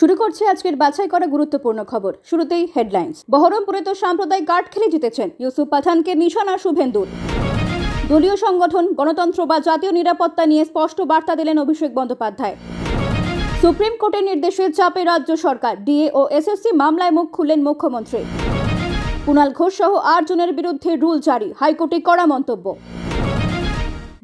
শুরু করছে আজকের বাছাই করা গুরুত্বপূর্ণ খবর। শুরুতেই হেডলাইন্স বহরমপুরে তো সাম্প্রদায়িক কার্ড খেলে জিতেছেন ইউসুফ পাঠানকে নিশানা শুভেন্দুর। দলীয় সংগঠন, গণতন্ত্র বা জাতীয় নিরাপত্তা নিয়ে স্পষ্ট বার্তা দিলেন অভিষেক বন্দ্যোপাধ্যায়। সুপ্রিম কোর্টের নির্দেশে চাপে রাজ্য সরকার, ডিএ ও এসএসসি মামলায় মুখ খুললেন মুখ্যমন্ত্রী। কুণাল ঘোষ সহ আট জনের বিরুদ্ধে রুল জারি, হাইকোর্টে কড়া মন্তব্য।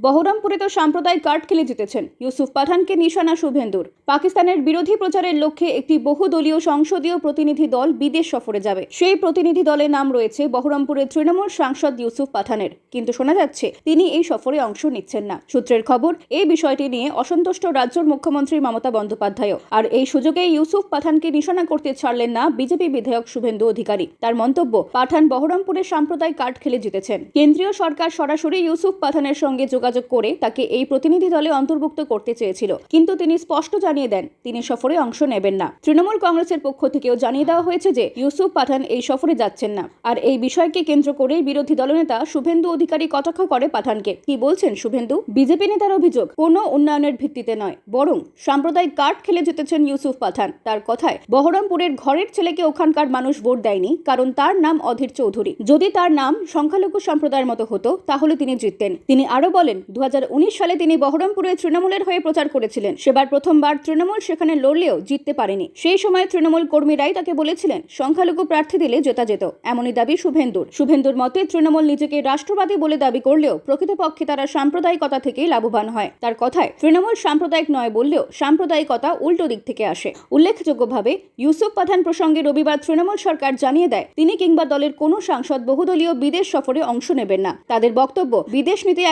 বহরমপুরে তো সাম্প্রদায়িক কার্ড খেলে জিতেছেন ইউসুফ পাঠানকে নিশানা শুভেন্দুর। পাকিস্তানের বিরোধী প্রচারের লক্ষ্যে একটি বহুদলীয় সংসদীয় প্রতিনিধি দল বিদেশ সফরে যাবে। সেই প্রতিনিধি দলের নাম রয়েছে বহরমপুরের তৃণমূল সাংসদ ইউসুফ পাঠানের। কিন্তু শোনা যাচ্ছে, তিনি এই সফরে অংশ নিচ্ছেন না। সূত্রের খবর, এই বিষয়টি নিয়ে অসন্তুষ্ট রাজ্যের মুখ্যমন্ত্রী মমতা বন্দ্যোপাধ্যায়ও। আর এই সুযোগে ইউসুফ পাঠানকে নিশানা করতে ছাড়লেন না বিজেপি বিধায়ক শুভেন্দু অধিকারী। তার মন্তব্য, পাঠান বহরমপুরে সাম্প্রদায়িক কার্ড খেলে জিতেছেন। কেন্দ্রীয় সরকার সরাসরি ইউসুফ পাঠানের সঙ্গে যোগাযোগ করে তাকে এই প্রতিনিধি দলে অন্তর্ভুক্ত করতে চেয়েছিল। কিন্তু তিনি স্পষ্ট জানিয়ে দেন, তিনি সফরে অংশ নেবেন না। তৃণমূল কংগ্রেসের পক্ষ থেকেও জানিয়ে দেওয়া হয়েছে যে, ইউসুফ পাঠান এই সফরে যাচ্ছেন না। আর এই বিষয়কে কেন্দ্র করেই বিরোধী দলনেতা শুভেন্দু অধিকারী কটাক্ষ করে পাঠানকে। কি বলছেন শুভেন্দু? বিজেপি নেতার অভিযোগ, কোনো উন্নয়নের ভিত্তিতে নয়। বরং, সাম্প্রদায়িক কার্ড খেলে জিতেছেন ইউসুফ পাঠান। তার কথায়, বহরমপুরের ঘরের ছেলেকে ওখানকার মানুষ ভোট দেয়নি, কারণ তার নাম অধীর চৌধুরী। যদি তার নাম সংখ্যালঘু সম্প্রদায়ের মতো হতো, তাহলে তিনি জিততেন। তিনি আরও বলেন দু হাজার উনিশ সালে তিনি বহরমপুরে তৃণমূলের হয়ে প্রচার করেছিলেন। সেবার প্রথমবার তৃণমূল সেখানে লড়লেও জিততে পারেনি। সেই সময় তৃণমূল কর্মীরাই তাকে বলেছিলেন, সংখ্যালঘু প্রার্থী দিলে জেতা যেত। এমনই দাবি শুভেন্দুর। শুভেন্দুর মতে, তৃণমূল নিজেকে রাষ্ট্রবাদী বলে দাবি করলেও প্রকৃতপক্ষে তারা সাম্প্রদায়িকতা থেকেই লাভবান হয়। তার কথায়, তৃণমূল সাম্প্রদায়িক নয় বললেও সাম্প্রদায়িকতা উল্টো দিক থেকে আসে। উল্লেখযোগ্যভাবে, ইউসুফ পাঠান প্রসঙ্গে রবিবার তৃণমূল সরকার জানিয়ে দেয়, তিনি কিংবা দলের কোনো সাংসদ বহুদলীয় বিদেশ সফরে অংশ নেবেন না। তাদের বক্তব্য, বিদেশ নীতি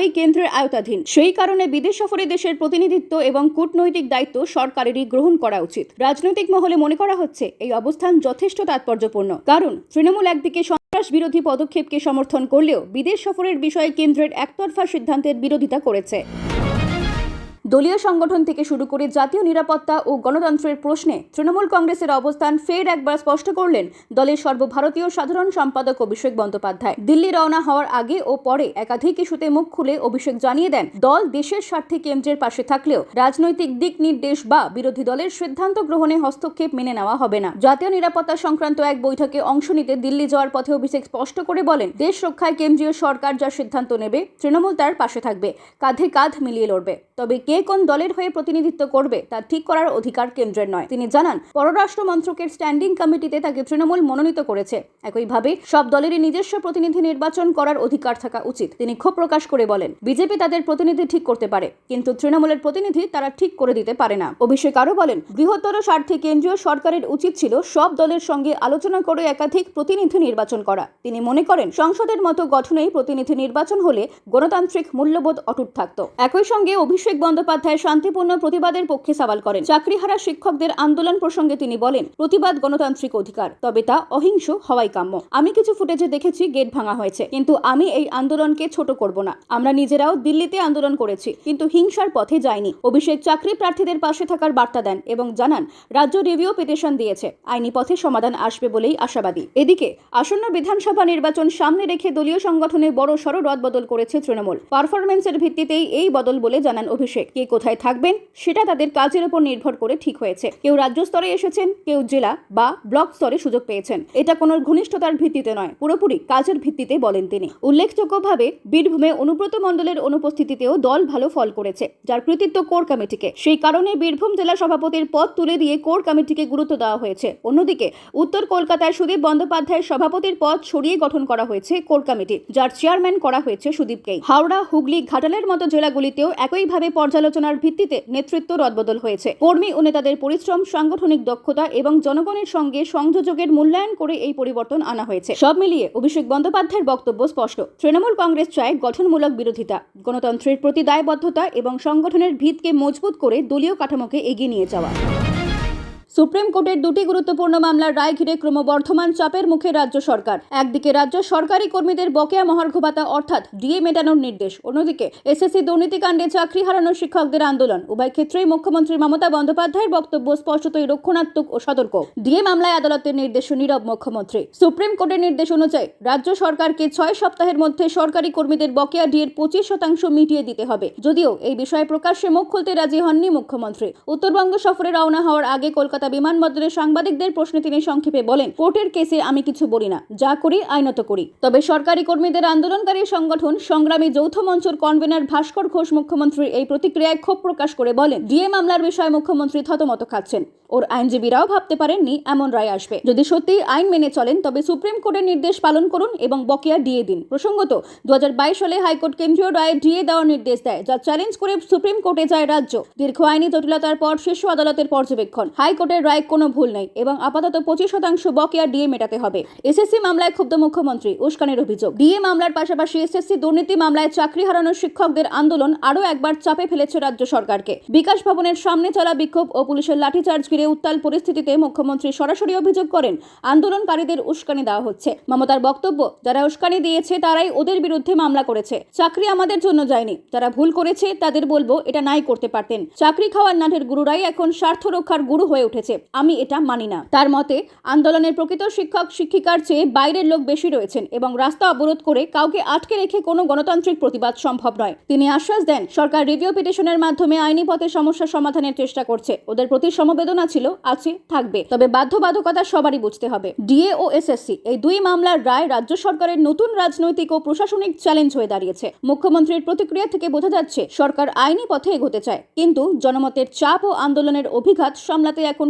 একান্তভাবেই কেন্দ্রের আয়তাধীন সেই কারণে বিদেশ সফরে দেশের প্রতিনিধিত্ব এবং কূটনৈতিক দায়িত্ব সরকারেরই গ্রহণ করা উচিত। রাজনৈতিক মহলে মনে করা হচ্ছে, এই অবস্থান যথেষ্ট তাৎপর্যপূর্ণ। কারণ, তৃণমূল একদিকে সন্ত্রাস বিরোধী পদক্ষেপকে সমর্থন করলেও বিদেশ সফরের বিষয়ে কেন্দ্রের একতরফা সিদ্ধান্তের বিরোধিতা করেছে। দলীয় সংগঠন থেকে শুরু করে জাতীয় নিরাপত্তা ও গণতন্ত্রের প্রশ্নে তৃণমূল কংগ্রেসের অবস্থান ফের একবার স্পষ্ট করলেন দলের সর্বভারতীয় সাধারণ সম্পাদক অভিষেক বন্দ্যোপাধ্যায়। দিল্লি রওনা হওয়ার আগে ও পরে একাধিক ইস্যুতে মুখ খুলে অভিষেক জানিয়ে দেন, দল দেশের স্বার্থে কেন্দ্রের পাশে থাকলেও রাজনৈতিক দিক নির্দেশ বা বিরোধী দলের সিদ্ধান্ত গ্রহণে হস্তক্ষেপ মেনে নেওয়া হবে না। জাতীয় নিরাপত্তা সংক্রান্ত এক বৈঠকে অংশ নিতে দিল্লি যাওয়ার পথে অভিষেক স্পষ্ট করে বলেন, দেশ রক্ষায় কেন্দ্রীয় সরকার যা সিদ্ধান্ত নেবে, তৃণমূল তার পাশে থাকবে, কাঁধে কাঁধ মিলিয়ে লড়বে। তবে কে কোন দলের হয়ে প্রতিনিধিত্ব করবে তা ঠিক করার অধিকার কেন্দ্রের নয়। তিনি জানান, পররাষ্ট্র মন্ত্রকের স্ট্যান্ডিং কমিটিতে তাকে তৃণমূল মনোনীত করেছে। একইভাবে, সব দলেরই নিজস্ব প্রতিনিধি নির্বাচন করার অধিকার থাকা উচিত, তিনি ক্ষোভ প্রকাশ করে বলেন। বিজেপি তাদের প্রতিনিধি ঠিক করতে পারে, কিন্তু তৃণমূলের প্রতিনিধি তারা ঠিক করে দিতে পারে না। অভিষেক আরও বলেন, বৃহত্তর স্বার্থে কেন্দ্রীয় সরকারের উচিত ছিল সব দলের সঙ্গে আলোচনা করে একাধিক প্রতিনিধি নির্বাচন করা। তিনি মনে করেন, সংসদের মতো গঠনেই প্রতিনিধি নির্বাচন হলে গণতান্ত্রিক মূল্যবোধ অটুট থাকত। একই সঙ্গে অভিষেক বন্দ্যোপাধ্যায় শান্তিপূর্ণ প্রতিবাদের পক্ষে সওয়াল করেন। চাকরিহারা শিক্ষকদের আন্দোলন প্রসঙ্গে তিনি বলেন, প্রতিবাদ গণতান্ত্রিক অধিকার, তবে তা অহিংস হওয়াই কাম্য। আমি কিছু ফুটেজে দেখেছি, গেট ভাঙা হয়েছে, কিন্তু আমি এই আন্দোলনকে ছোট করব না। আমরা নিজেরাও দিল্লিতে আন্দোলন করেছি, কিন্তু হিংসার পথে যায়নি অভিষেক চাকরি প্রার্থীদের পাশে থাকার বার্তা দেন এবং জানান, রাজ্য রিভিউ পিটিশন দিয়েছে, আইনি পথে সমাধান আসবে বলেই আশাবাদী। এদিকে, আসন্ন বিধানসভা নির্বাচন সামনে রেখে দলীয় সংগঠনে বড় সড় রদবদল করেছে তৃণমূল। পারফরমেন্সের ভিত্তিতেই এই বদল বলে জানান অভিষেক। কে কোথায় থাকবেন সেটা তাদের কাজের উপর নির্ভর করে ঠিক হয়েছে। কেউ রাজ্য স্তরে এসেছেন, কেউ জেলা বা ব্লক স্তরে সুযোগ পেয়েছেন। এটা কোনো ঘনিষ্ঠতার ভিত্তিতে নয়, পুরোপুরি কাজের ভিত্তিতে বলেন তিনি। উল্লেখযোগ্যভাবে বীরভূমে অনুব্রত মণ্ডলের অনুপস্থিতিতেও দল ভালো ফল করেছে, যার কৃতিত্ব কোর কমিটিকে। সেই কারণে বীরভূম জেলা সভাপতির পদ তুলে দিয়ে কোর কমিটিকে গুরুত্ব দেওয়া হয়েছে। অন্যদিকে, উত্তর কলকাতায় সুদীপ বন্দ্যোপাধ্যায়ের সভাপতির পদ সরিয়ে গঠন করা হয়েছে কোর কমিটি, যার চেয়ারম্যান করা হয়েছে সুদীপকেই। হাওড়া, হুগলি, ঘাটালের মতো জেলাগুলিতেও একইভাবে পর্যালোচনার ভিত্তিতে নেতৃত্ব রদবদল হয়েছে। কর্মী ও নেতাদের পরিশ্রম, সাংগঠনিক দক্ষতা এবং জনগণের সঙ্গে সংযোজকের মূল্যায়ন করে এই পরিবর্তন আনা হয়েছে। সব মিলিয়ে অভিষেক বন্দ্যোপাধ্যায়ের বক্তব্য স্পষ্ট। তৃণমূল কংগ্রেস চায় গঠনমূলক বিরোধিতা, গণতন্ত্রের প্রতি দায়বদ্ধতা এবং সংগঠনের ভিতকে মজবুত করে দলীয় কাঠামোকে এগিয়ে নিয়ে যাওয়া। সুপ্রিম কোর্টের দুটি গুরুত্বপূর্ণ মামলার রায় ঘিরে ক্রমবর্ধমান চাপের মুখে রাজ্য সরকার। একদিকে রাজ্য সরকারি কর্মীদের বকেয়া মহার্ঘ ভাতা অর্থাৎ ডিএ মেটানোর নির্দেশ। অন্যদিকে এসএসসি দুর্নীতিকাণ্ডে চাকরি হারানোর শিক্ষকদের আন্দোলন। উভয় ক্ষেত্রেই মুখ্যমন্ত্রী মমতা বন্দ্যোপাধ্যায়ের বক্তব্য স্পষ্টতই রক্ষণাত্মক ও সতর্ক। ডিএ মামলায় আদালতের নির্দেশ নীরব মুখ্যমন্ত্রী। সুপ্রিম কোর্টের নির্দেশ অনুযায়ী রাজ্য সরকারকে ছয় সপ্তাহের মধ্যে সরকারি কর্মীদের বকেয়া ডিএর পঁচিশ শতাংশ মিটিয়ে দিতে হবে। যদিও এই বিষয়ে প্রকাশ্যে মুখ খুলতে রাজি হননি মুখ্যমন্ত্রী। উত্তরবঙ্গ সফরে রওনা হওয়ার আগে কলকাতা কলকাতা বিমানবন্দরে সাংবাদিকদের প্রশ্নে তিনি সংক্ষেপে বলেন, কোর্টের কেসে আমি কিছু বলি না, যা করি, আইনত করি। তবে সরকারি কর্মীদের আন্দোলনকারী সংগঠন সংগ্রামী যৌথ মঞ্চের কনভেনর ভাস্কর ঘোষ মুখ্যমন্ত্রীর এই প্রতিক্রিয়ায় ক্ষোভ প্রকাশ করে বলেন, ডিএ মামলার বিষয়ে মুখ্যমন্ত্রী থতমত খাচ্ছেন। ওর আইনজীবীরাও ভাবতে পারেননি এমন রায় আসবে। যদি সত্যি আইন মেনে চলেন, তবে সুপ্রিম কোর্টের নির্দেশ পালন করুন এবং বকেয়া ডিএ দিন। প্রসঙ্গত দু হাজার বাইশ সালে হাইকোর্ট কেন্দ্রীয় রায়ে ডিএ দেওয়ার নির্দেশ দেয়, যা চ্যালেঞ্জ করে সুপ্রিম কোর্টে যায় রাজ্য। দীর্ঘ আইনি জটিলতার পর শীর্ষ আদালতের পর্যবেক্ষণ। হাইকোর্টের রায় কোনো ভুল নেই এবং আপাতত পঁচিশ শতাংশ বকেয়া ডিএ মেটাতে হবে। এসএসসি মামলায় ক্ষুব্ধ মুখ্যমন্ত্রী উস্কানের অভিযোগ। ডিএ মামলার পাশাপাশি এসএসসি দুর্নীতি মামলায় চাকরি হারানোর শিক্ষকদের আন্দোলন আরও একবার চাপে ফেলেছে রাজ্য সরকারকে। বিকাশ ভবনের সামনে চলা বিক্ষোভ ও পুলিশের লাঠিচার্জ ঘিরে উত্তাল পরিস্থিতিতে মুখ্যমন্ত্রী সরাসরি অভিযোগ করেন, আন্দোলনকারীদের উস্কানি দেওয়া হচ্ছে। মমতার বক্তব্য, যারা উস্কানি দিয়েছে তারাই ওদের বিরুদ্ধে মামলা করেছে। চাকরি আমাদের জন্য যায়নি। যারা ভুল করেছে তাদের বলব এটা নাই করতে পারতেন। চাকরি খাওয়ার নাটের গুরুরাই এখন স্বার্থ রক্ষার গুরু হয়ে উঠেছে আমি এটা মানি না। তার মতে, আন্দোলনের প্রকৃত শিক্ষক, শিক্ষিকার চেয়ে বাইরের লোক বেশি রয়েছেন এবং রাস্তা অবরোধ করে কাউকে আটকে রেখে কোনো গণতান্ত্রিক প্রতিবাদ সম্ভব নয়। তিনি আশ্বাস দেন, সরকার রিভিউ পিটিশনের মাধ্যমে আইনি পথে সমস্যা সমাধানের চেষ্টা করছে। ওদের প্রতি সমবেদনা ছিল, আছে, থাকবে। তবে বাধ্যবাধকতা সবারই বুঝতে হবে। ডিএ ও এসএসসি, এই দুই মামলার রায় রাজ্য সরকারের নতুন রাজনৈতিক ও প্রশাসনিক চ্যালেঞ্জ হয়ে দাঁড়িয়েছে। মুখ্যমন্ত্রীর প্রতিক্রিয়া থেকে বোঝা যাচ্ছে, সরকার আইনি পথে এগোতে চায়। কিন্তু জনমতের চাপ ও আন্দোলনের অভিঘাত সামলাতে এখন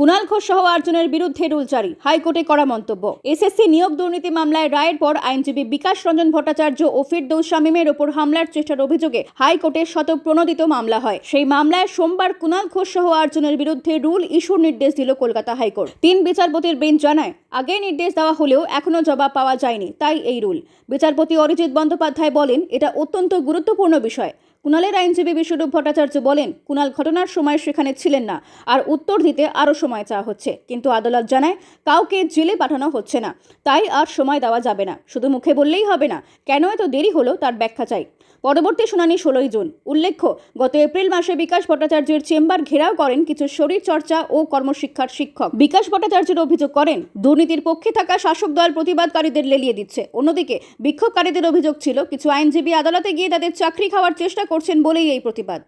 কুণাল ঘোষ সহ আটজনের বিরুদ্ধে রুল জারি। হাইকোর্টে করা মন্তব্য। এসএসসি নিয়োগ দুর্নীতি মামলায় রায়ের পর আইনজীবী বিকাশ রঞ্জন ভট্টাচার্য ও ফিরদৌস শামীমের ওপর হামলার চেষ্টার অভিযোগে হাইকোর্টে শতপ্রণোদিত মামলা হয়। সেই মামলায় সোমবার কুণাল ঘোষ সহ আটজনের বিরুদ্ধে রুল ইস্যুর নির্দেশ দিল কলকাতা হাইকোর্ট। তিন বিচারপতির বেঞ্চ জানায়, আগে নির্দেশ দেওয়া হলেও এখনও জবাব পাওয়া যায়নি, তাই এই রুল। বিচারপতি অরিজিৎ বন্দ্যোপাধ্যায় বলেন, এটা অত্যন্ত গুরুত্বপূর্ণ বিষয়। কুণালের আইনজীবী বিশ্বরূপ ভট্টাচার্য বলেন, কুণাল ঘটনার সময় সেখানে ছিলেন না, আর উত্তর দিতে আরও সময় চাওয়া হচ্ছে। কিন্তু আদালত জানায়, কাউকে জেলে পাঠানো হচ্ছে না। তাই আর সময় দেওয়া যাবে না। শুধু মুখে বললেই হবে না। কেন এত দেরি হলো তার ব্যাখ্যা চাই। পরবর্তী শুনানি ষোলোই জুন। উল্লেখ্য, গত এপ্রিল মাসে বিকাশ ভট্টাচার্যের চেম্বার ঘেরাও করেন কিছু শরীরচর্চা ও কর্মশিক্ষার শিক্ষক। বিকাশ ভট্টাচার্যের অভিযোগ করেন, দুর্নীতির পক্ষে থাকা শাসক দল প্রতিবাদকারীদের লেলিয়ে দিচ্ছে। অন্যদিকে, বিক্ষোভকারীদের অভিযোগ ছিল, কিছু আইনজীবী আদালতে গিয়ে তাদের চাকরি খাওয়ার চেষ্টা করছেন বলেই এই প্রতিবাদ।